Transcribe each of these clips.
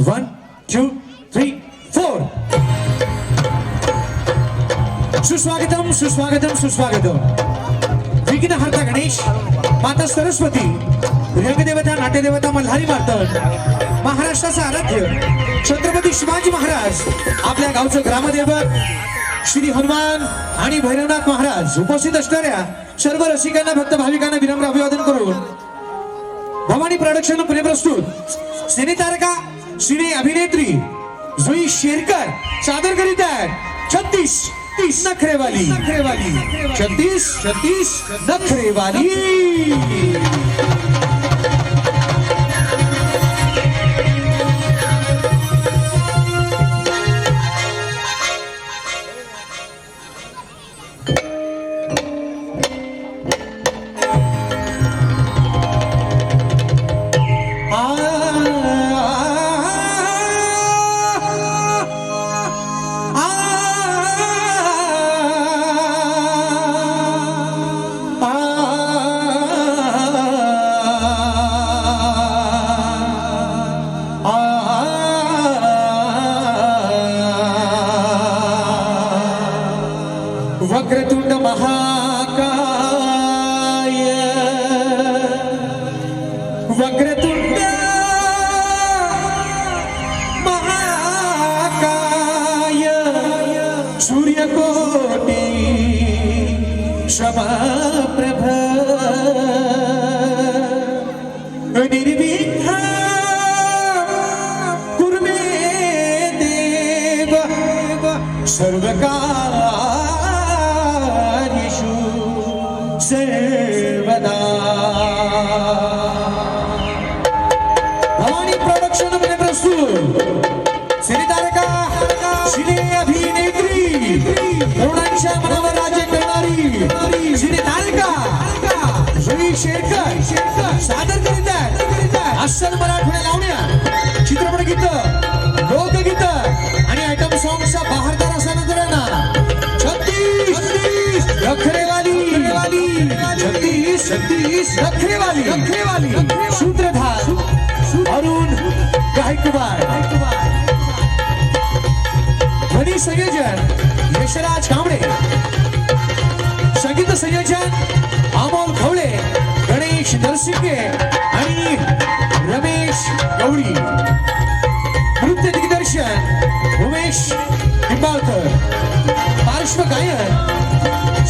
One two three four सुस्वागतम सुस्वागतम सुस्वागतम. विघ्नहर्ता गणेश माता सरस्वती रंगदेवता नाट्यदेवता मल्हारी मार्तंड महाराष्ट्राचा आराध्य छत्रपती शिवाजी महाराज आपल्या गावचं ग्रामदैवत श्री हनुमान आणि भैरवनाथ महाराज उपस्थित असणाऱ्या सर्व रसिकांना भक्त भाविकांना विनम्र अभिवादन करून भवानी प्रोडक्शन पुणे प्रस्तुत. सिने तारका सिने अभिनेत्री जुई शेरकर सादर करीत आहेत छत्तीस तीस नखरेवाली नखरेवाली। छत्तीस छत्तीस नखरेवाली। సూర్యకోటి శమాప్రభ నిర్విఘ్న కుర్మే దేవ సర్వకార్యషు సర్వదా భవానీ ప్రొడక్షన్ ప్రస్తుతం సిరితారక శ్రీ नखरेवाली. सूत्रधार. अरुण गायकवाड. ध्वनी संयोजन यशराज कांबळे. संगीत संयोजन अमोल खवळे गणेश नरसिंगे आणि रमेश गवळी.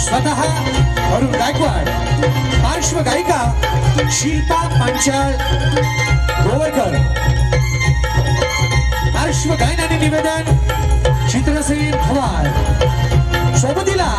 स्वतः अरुण गायकवाड पार्श्व गायिका शिल्पा पांचाळ गोवरकर पार्श्व गायनाने निवेदन चित्रसेन पवार सोबतीला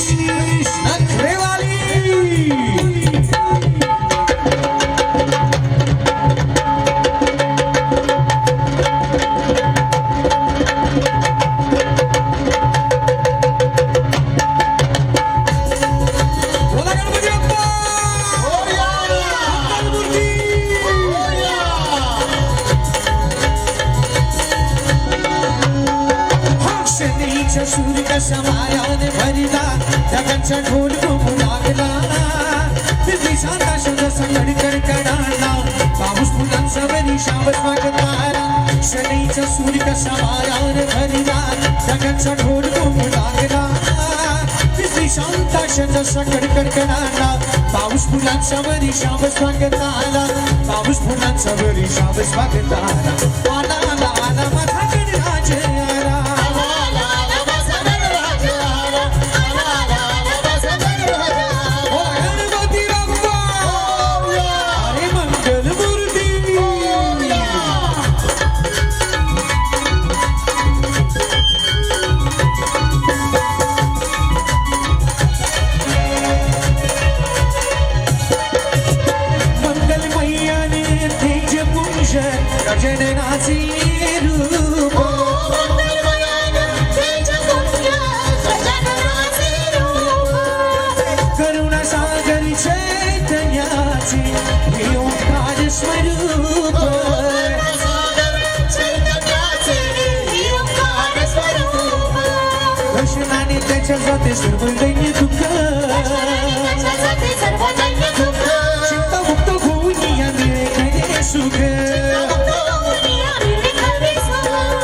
छत्तीस समायाने भरिला जगांचा ढोल घुमू लागला. दिल्ली शांता शोध संकडी कडकडाला. पाऊस फुलांचा वरी शावत वागतारा शनीच्या सूर्य कसा मारावर भरिला. जगांचा ढोल घुमू लागला. शांता शोध संकडी कडकडाला. पाऊस फुलांचा वरी शावत स्वागताला पाऊस फुलांचा वरी शावत स्वागताला आला आला आला माझा त्याच्या जाते सर्व दैन्य दुःख त्याच्यासाठी सर्व चिंता मुक्त होऊन या मिळे खरे सुख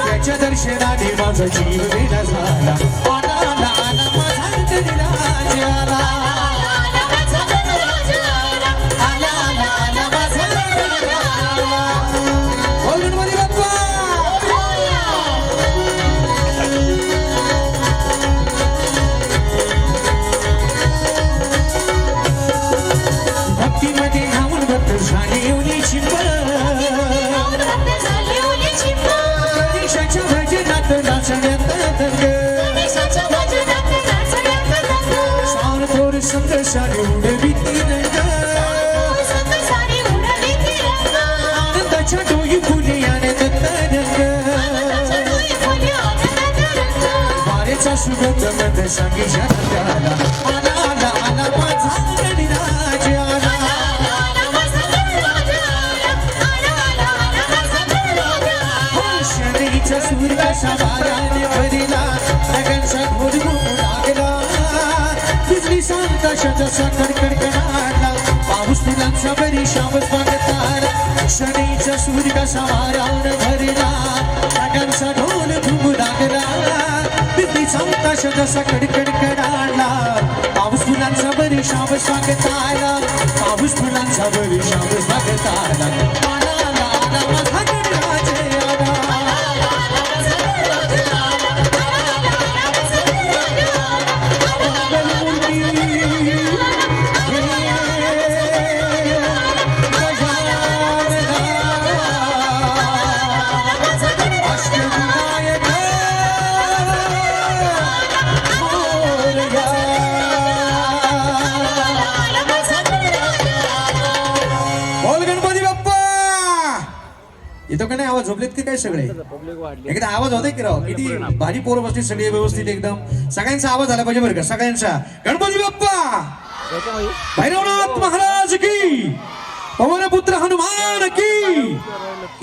त्याच्या दर्शनाने माझा जीव वेडा झाला थोर एवढे भीती उडविती रंग आनंदाच्या डोई फुले आनंद तरंग वारेचा सुगंध मध आला आला आला माझा गणराज आला सूर भरिला नगांचा घोर सांगताशाचा जसा कडकडकडाला पाऊस फुलांचा बरी शाबत वागतार शनीचा सूर्य कसा वाऱ्याने भरला. नगांचा ढोल धुमू लागला. बिजली सांगताशाचा साखर कडकडाला पाऊस फुलांचा बरी शाबत स्वागताला पाऊस फुलांचा बरी शाबत स्वागताला इथं का नाही आवाज झोपलेत की काय सगळे? एकदा आवाज होते की राव? किती भारी पोरं बसली सगळे व्यवस्थित एकदम. सगळ्यांचा आवाज आला पाहिजे बरं का सगळ्यांचा. गणपती बाप्पा! भैरवनाथ महाराज की! पवनपुत्र हनुमान की!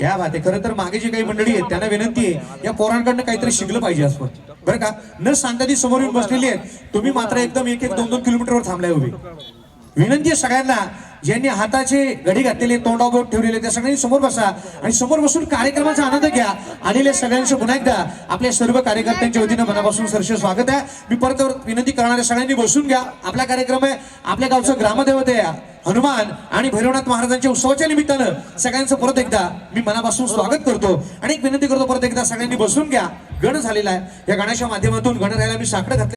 या बात आहे खरं तर मागे जी काही मंडळी आहेत त्यांना विनंती आहे या पोरांकडनं काहीतरी शिकलं पाहिजे असं बरं का? न सांगता ती समोर येऊन बसलेली आहेत. तुम्ही मात्र एकदम एक एक दोन दोन किलोमीटरवर थांबलाय उभी. विनंती आहे सगळ्यांना. ज्यांनी हाताचे घडी घातलेले तोंडावर ठेवलेले त्या सगळ्यांनी समोर बसा आणि समोर बसून कार्यक्रमाचा आनंद घ्या. आलेल्या सगळ्यांचं पुन्हा एकदा आपल्या सर्व कार्यकर्त्यांच्या वतीनं मनापासून सरस स्वागत आहे. मी परत विनंती करणाऱ्या सगळ्यांनी बसून घ्या. आपला कार्यक्रम आहे आपल्या गावचं ग्रामदेवते आहे. हनुमान आणि भैरवनाथ महाराजांच्या उत्सवाच्या निमित्तानं सगळ्यांचं परत एकदा मी मनापासून स्वागत करतो. आणि एक विनंती करतो परत एकदा सगळ्यांनी बसून घ्या. गण झालेला आहे. या गाण्याच्या माध्यमातून गणरायाला मी साकडं घातलं.